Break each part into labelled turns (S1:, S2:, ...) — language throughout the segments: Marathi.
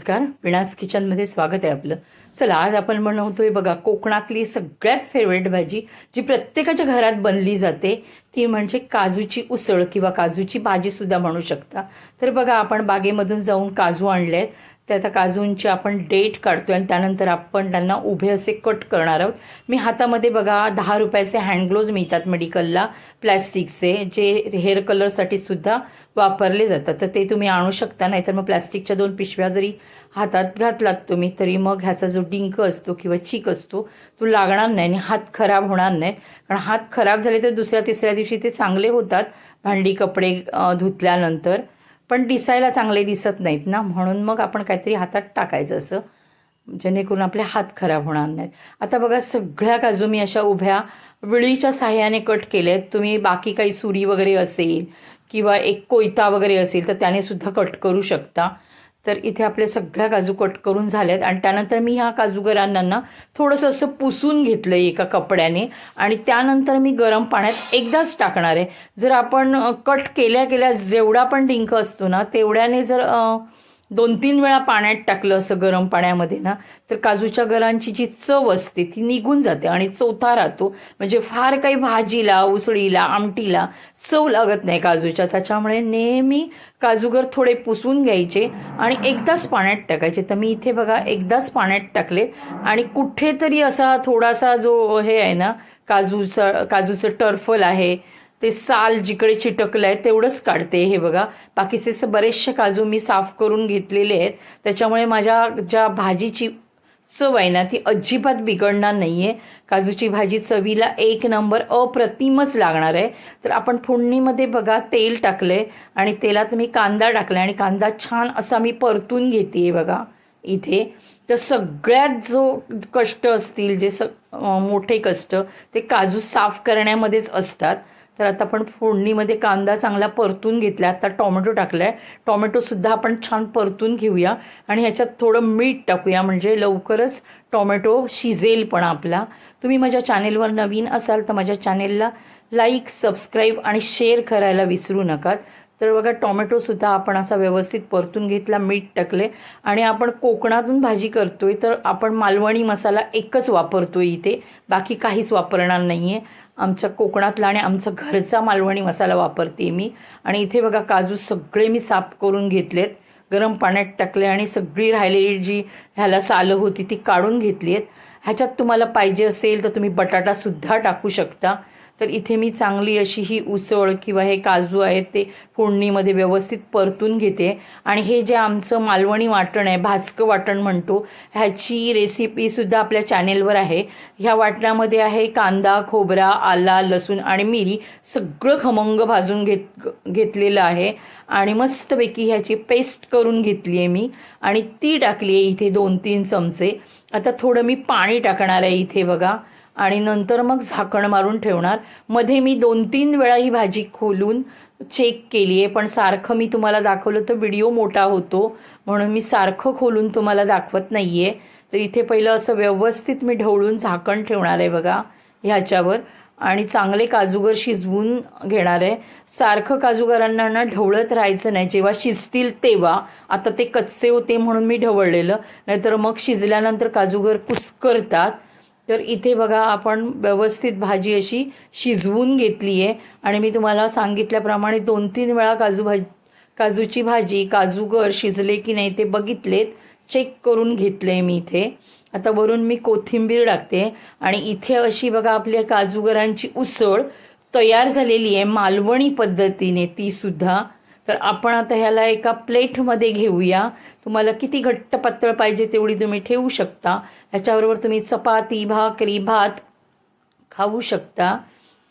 S1: नमस्कार. विणास किचनमध्ये स्वागत आहे आपलं. चला आज आपण बनवतोय बघा कोकणातली सगळ्यात फेवरेट भाजी जी प्रत्येकाच्या घरात बनली जाते ती म्हणजे काजूची उसळ किंवा काजूची भाजीसुद्धा म्हणू शकता. तर बघा आपण बागेमधून जाऊन काजू आणले आहेत ते आता काजूंची आपण डेट काढतोय आणि त्यानंतर आपण त्यांना उभे असे कट करणार आहोत. मी हातामध्ये बघा दहा रुपयाचे हँडग्लोज मिळतात मेडिकलला प्लॅस्टिकचे जे हेअर कलरसाठी सुद्धा वापरले जातात. तर ते तुम्ही आणू शकता नाहीतर मग प्लॅस्टिकच्या दोन पिशव्या जरी हातात घातलात तुम्ही तरी मग ह्याचा जो डिंक असतो किंवा चीक असतो तो लागणार नाही आणि हात खराब होणार नाहीत. कारण हात खराब झाले तर दुसऱ्या तिसऱ्या दिवशी ते चांगले होतात. भांडी कपडे धुतल्यानंतर. पण दिसायला चांगले दिसत नाहीत ना. म्हणून मग आपण काहीतरी हातात टाकायचं असं. जेणेकरून आपले हात खराब होणार नाहीत. आता बघा सगळ्या काजू मी अशा उभ्या विळीच्या साह्याने कट केले आहेत तुम्ही बाकी काही सुरी वगैरे असेल किंवा एक कोयता वगैरे असेल तर त्याने सुद्धा कट करू शकता. तर इथे आपल्या सगळ्या काजू कट करून झाल्यात. आणि त्यानंतर मी ह्या काजूगरांना थोडंसं असं पुसून घेतलं आहे एका कपड्याने. आणि त्यानंतर मी गरम पाण्यात एकदाच टाकणार आहे. जर आपण कट केल्या केल्या जेवढा पण डिंक असतो ना तेवढ्याने जर दोन तीन वेळा पाण्यात टाकलं असं गरम पाण्यामध्ये ना तर काजूच्या गरांची जी चव असते ती निघून जाते आणि चौथा राहतो म्हणजे फार काही भाजीला उसळीला आमटीला चव लागत नाही काजूच्या. त्याच्यामुळे नेहमी काजूगर थोडे पुसून घ्यायचे आणि एकदाच पाण्यात टाकायचे. तर मी इथे बघा एकदाच पाण्यात टाकले आणि कुठेतरी असा थोडासा जो हे आहे ना काजूचं काजूचं टर्फल आहे ते साल जिकडे चिटकलं आहे तेवढंच काढते हे बघा. बाकीचे बरेचसे काजू मी साफ करून घेतलेले आहेत. त्याच्यामुळे माझ्या ज्या भाजीची चव आहे ना ती अजिबात बिघडणार नाही आहे काजूची भाजी चवीला एक नंबर अप्रतिमच लागणार आहे. तर आपण फोडणीमध्ये बघा तेल टाकलं आहे आणि तेलात मी कांदा टाकला आणि कांदा छान असा मी परतून घेते बघा इथे. तर सगळ्यात जो कष्ट असतील जे स मोठे कष्ट ते काजू साफ करण्यामध्येच असतात. तर आता आपण फोडणीमध्ये कांदा चांगला परतून घेतला आता टॉमॅटो टाकला आहे टॉमॅटोसुद्धा आपण छान परतून घेऊया आणि ह्याच्यात थोडं मीठ टाकूया. म्हणजे लवकरच टॉमॅटो शिजेल पण आपला. तुम्ही माझ्या चॅनेलवर नवीन असाल तर माझ्या चॅनेलला लाईक सबस्क्राईब आणि शेअर करायला विसरू नका. तर बघा टॉमॅटोसुद्धा आपण असा व्यवस्थित परतून घेतला मीठ टाकले आणि आपण कोकणातून भाजी करतो आहे तर आपण मालवणी मसाला एकच वापरतो आहे इथे. बाकी काहीच वापरणार नाही आहे आमच्या कोकणातला आणि आमचा घरचा मालवणी मसाला वापरते मी. आणि इथे बघा काजू सगळे मी साफ करून घेतलेत. गरम पाण्यात टाकले आणि सगळी राहिलेली जी ह्याला सालं होती ती काढून घेतली आहेत ह्याच्यात तुम्हाला पाहिजे असेल तर तुम्ही बटाटासुद्धा टाकू शकता. तर इथे मी चांगली अशी ही उसळ किंवा हे काजू आहेत ते फोडणीमध्ये व्यवस्थित परतून घेते. आणि हे जे आमचं मालवणी वाटण आहे भाजकं वाटण म्हणतो ह्याची रेसिपीसुद्धा आपल्या चॅनेलवर आहे. ह्या वाटणामध्ये आहे कांदा खोबरा आला लसूण आणि मिरी सगळं खमंग भाजून घेत घेतलेलं आहे. आणि मस्तपैकी ह्याची पेस्ट करून घेतली आहे मी आणि ती टाकली आहे इथे दोन तीन चमचे. आता थोडं मी पाणी टाकणार आहे इथे बघा. आणि नंतर मग झाकण मारून ठेवणार. मध्ये मी दोन तीन वेळा ही भाजी खोलून चेक केली आहे. पण सारखं मी तुम्हाला दाखवलं तर व्हिडिओ मोठा होतो. म्हणून मी सारखं खोलून तुम्हाला दाखवत नाही आहे तर इथे पहिलं असं व्यवस्थित मी ढवळून झाकण ठेवणार आहे बघा ह्याच्यावर. आणि चांगले काजूगर शिजवून घेणार आहे. सारखं काजूगरांना ना ढवळत राहायचं नाही. जेव्हा शिजतील तेव्हा. आता ते कच्चे होते म्हणून मी ढवळलेलं. नाहीतर मग शिजल्यानंतर काजूगर कुस्करतात. तर इथे बघा आपण व्यवस्थित भाजी अशी शिजवून घेतली आहे. आणि मी तुम्हाला सांगितल्याप्रमाणे दोन तीन वेळा काजू भाजी काजूची भाजी काजूगर शिजले की नाही ते बघितलेत. चेक करून घेतले मी इथे. आता वरून मी कोथिंबीर टाकते. आणि इथे अशी बघा आपल्या काजूगरांची उसळ तयार झालेली आहे. मालवणी पद्धतीने ती सुद्धा. तर आपण आता ह्याला एका प्लेटमध्ये घेऊया. तुम्हाला किती घट्ट पातळ पाहिजे तेवढी तुम्ही ठेवू शकता. ह्याच्याबरोबर तुम्ही चपाती भाकरी भात खाऊ शकता.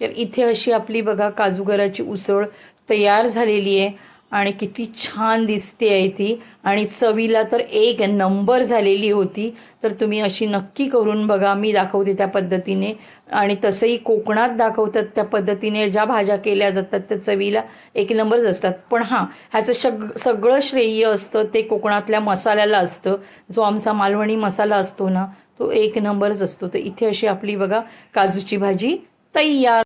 S1: तर इथे अशी आपली बघा काजूगराची उसळ तयार झालेली आहे. आणि किती छान दिसते आहे ती. आणि चवीला तर एक नंबर झालेली होती. तर तुम्ही अशी नक्की करून बघा. मी दाखवते त्या पद्धतीने. आणि तसंही कोकणात दाखवतात त्या पद्धतीने. ज्या भाज्या केल्या जातात त्या चवीला एक नंबरच असतात. पण हां ह्याचं सग सगळं श्रेय असतं. ते कोकणातल्या मसाल्याला असतं. जो आमचा मालवणी मसाला असतो ना तो एक नंबरच असतो. तर इथे अशी आपली बघा काजूची भाजी तयार.